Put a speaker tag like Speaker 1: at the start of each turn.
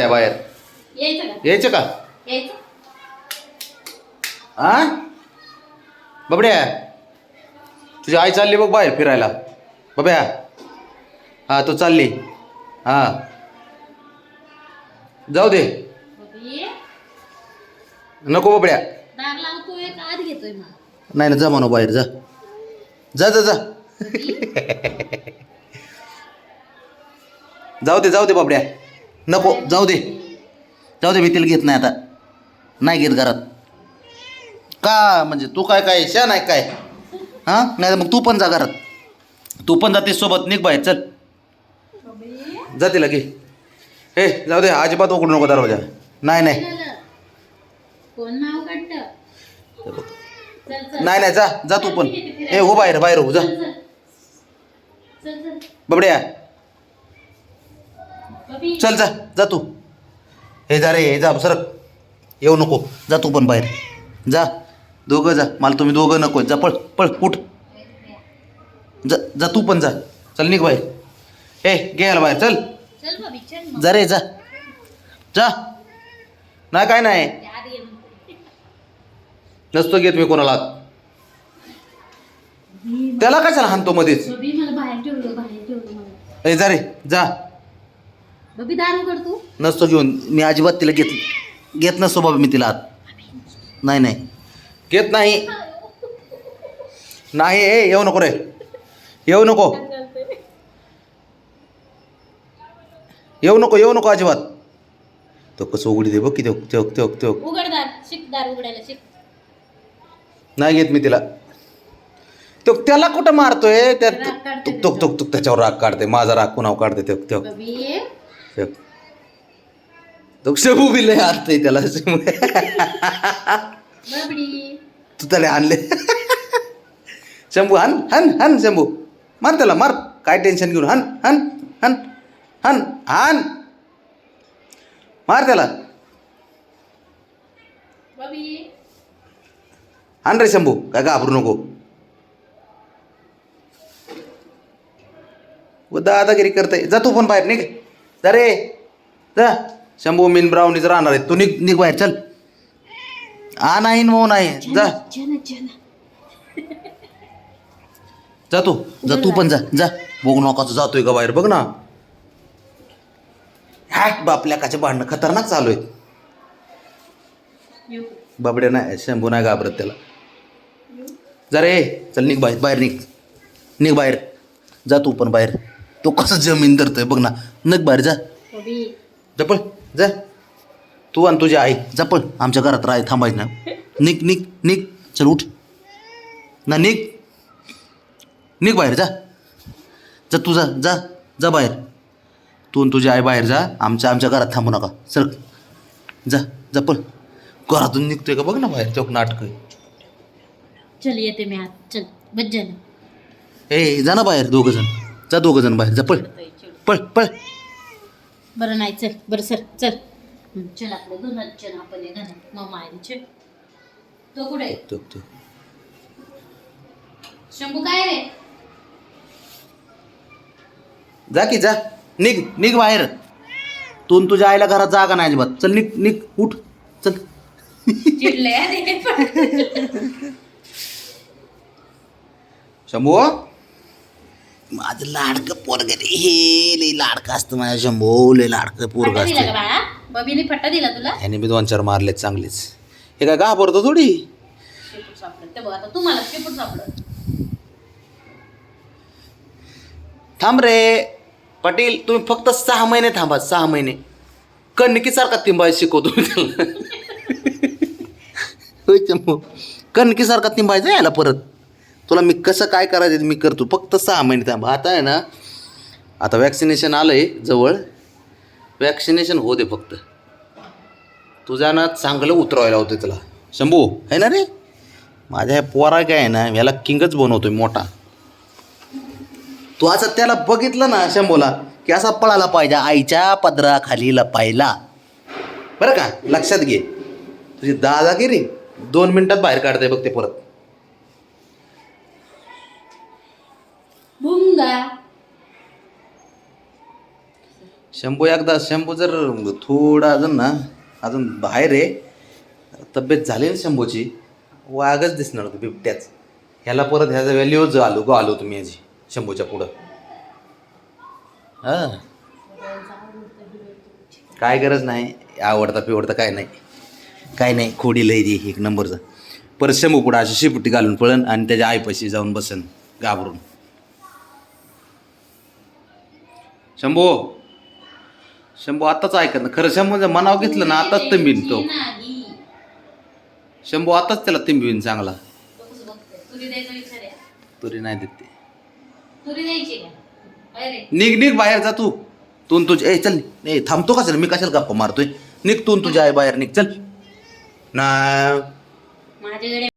Speaker 1: बबड्या बाहेर
Speaker 2: यायचं का?
Speaker 1: हा बबड्या तुझी आई चालली बघ बाहेर फिरायला. बब्या हा तू चालली. हा. जाऊ दे. नको बबड्या. नाही ना जा म्हणू बाहेर जा. जा जा जा. जाऊ दे जाऊ दे बाबड्या. नको जाऊ दे. जाऊ दे मी तिला घेत नाही आता. नाही घेत घरात. का म्हणजे तू काय काय शा नाही काय? हां? नाही मग तू पण जा घरात. तू पण जाते सोबत. निघ बाहेर चल. जा तिला घे. हे जाऊ दे. अजिबात उघडू नको दरवाजा. नाही नाही. नाही नाही जा. जा तू पण. ए हो बाहेर बाहेर हो जा. बबड्या.
Speaker 2: बबी
Speaker 1: चल जा जा तू. हे जा रे हे जा सरक. येऊ नको जा तू पण बाहेर. जा दोघं जा. मला तुम्ही दोघं नको जा पळ पळ उठ. जा जा तू पण जा. चल निघ बाहेर. ए घ्यायला बाहेर. चल. जा रे जा. जा. नाही काय नाही. नसतो घेत मी कोणाला. त्याला कशाला हाणतो मध्येच ए जा रे जा.
Speaker 2: बबी दार उघड तू.
Speaker 1: नसतो घेऊन. मी अजिबात तिला घेत घेत नसतो बाबा मी तिला. आत नाही नाही. घेत नाही. नाही ए येऊ नको रे. येऊ नको. येऊ नको येऊ नको अजिबात. तो कसं उघडी दे बघ की ते ते ते
Speaker 2: उघड दार शिक दार उघडायला शिक.
Speaker 1: नाही घेत मी तिला. तो त्याला कुठं मारतोय? त्या
Speaker 2: राग काढते
Speaker 1: तुक तुक तुक तुक त्याच्यावर राग काढते माझा राग कुणावर काढते ते ते
Speaker 2: बबी.
Speaker 1: तो शबू बी लय आणतंय त्याला. तू त्याला आणले. शंभू हन हन हन शंभू. मार त्याला मार. काय टेन्शन घेऊन हन हन हन हन हन. मार त्याला. हान रे शंभू. काय घाबरू नको. व दादागिरी करते जा तू पण बाहेर निघ. जा रे. जा. शंभू मिन ब्राउनीच राहणार आहे. तू निघ निघ बाहेर चल. आ नाही न मऊ नाही. जा. जा तू. जा तू पण जा. जा. बघू नका तू जातोय का बाहेर. बघ ना. हॅट बापल्या काचे भांडणं खतरनाक चालू
Speaker 2: येऊ.
Speaker 1: बाबडे नाही शंभू नाही घाबरत त्याला. जा रे. चल निघ बाहेर. बाहेर निघ. निघ बाहेर. जा तू पण बाहेर. तो कसं जमीन धरतोय बघ ना. निघ बाहेर जा.
Speaker 2: बबी
Speaker 1: जा. तू आणि तुझी आई जा पळ आमच्या घरात राह थांबायचं ना निघ निघ निघ. चल उठ. ना निघ. निघ बाहेर जा. जा तू जा जा. जा बाहेर. तू आणि तुझी आई बाहेर जा. आमच्या आमच्या घरात थांबू नका. सर जा जा पळ घरातून निघतोय का बघ ना बाहेर चौक नाटक.
Speaker 2: चल येते मी आत. चल बज्जन
Speaker 1: ए जा ना बाहेर दोघं जण जा दोघं जण बाहेर जा पळ. पळ पळ.
Speaker 2: बरं नाही चल बरं सर चल. चल आपलं दोन आपण हे तो कुठे आहे?
Speaker 1: तो तो.
Speaker 2: शंभू काय रे?
Speaker 1: जा की जा. निघ निघ बाहेर. तू तुझ्या आईला घरात जागा नाही अजिबात. चल निघ निघ उठ. चल.
Speaker 2: चिडले.
Speaker 1: शंभू? माझं लाडकं पोरग रे. हे लई लाडकं असतं माझ्या शंभू. लई लाडकं पोरग
Speaker 2: फट्टा दिला का
Speaker 1: असतं
Speaker 2: बाळा? बबीने फट्टा दिला तुला?
Speaker 1: ह्याने मी दोन चार मारलेत चांगलेच. हे काय घाबरतो थोडी?
Speaker 2: शेपूट सापडत. ते बघ आता तुम्हाला शेपूट सापडत.
Speaker 1: थांब रे. पाटील तुम्ही फक्त सहा महिने थांबा सहा महिने. कणकीसारखा तिंबायला शिकवतो मी त्याला. होय शंभू. कणकीसारखा तिंबायचं यायला परत. तुला मी कसं काय करायचं ते मी करतो. फक्त सहा महिने थांब. आता आहे ना आता वॅक्सिनेशन आलं आहे जवळ. वॅक्सिनेशन होऊ दे फक्त. तुझ्या ना चांगलं उतरवायला होतं तुला. शंभू आहे ना रे? माझ्या ह्या पोरा काय आहे ना याला किंगच बनवतोय मोठा. तू असं त्याला बघितलं ना शंभूला की असा पळाला पाहिजे आईच्या पदराखाली लपायला. बरं का? लक्षात घे. तुझी दादागिरी दोन मिनटात बाहेर काढते बघ ते परत.
Speaker 2: भुंगा
Speaker 1: शंभू एकदा शंभू जर थोडा अजून ना अजून बाहेर आहे तब्येत झाली ना शंभूची वाघच दिसणार होतं बिबट्याच. ह्याला परत ह्याचा व्हॅल्यूच आलो गो आलो तुम्ही याची शंभूच्या पुढं. हां. काय गरज नाही आवडता पिवडता काय नाही. काय नाही खोडी लय दे एक नंबरचं. परत शंभू पुढं अशी शिपटी घालून पळन आणि त्याच्या आईपाशी जाऊन बसन घाबरून. शंभू. शंभू आताच ऐकत ना. खरं शंभूचं मनाव घेतलं ना आताच तिंबीन तो शंभू आताच त्याला तिंबीन चांगला.
Speaker 2: तुरी
Speaker 1: नाही देत ते. निघ निघ बाहेर जा तू. तू तुझे ए चल. ए थांबतो कशाला मी कशाला गप्पा मारतोय? निघ तू तुझ्या आई बाहेर निघ. चल. ना
Speaker 2: माझ्याकडे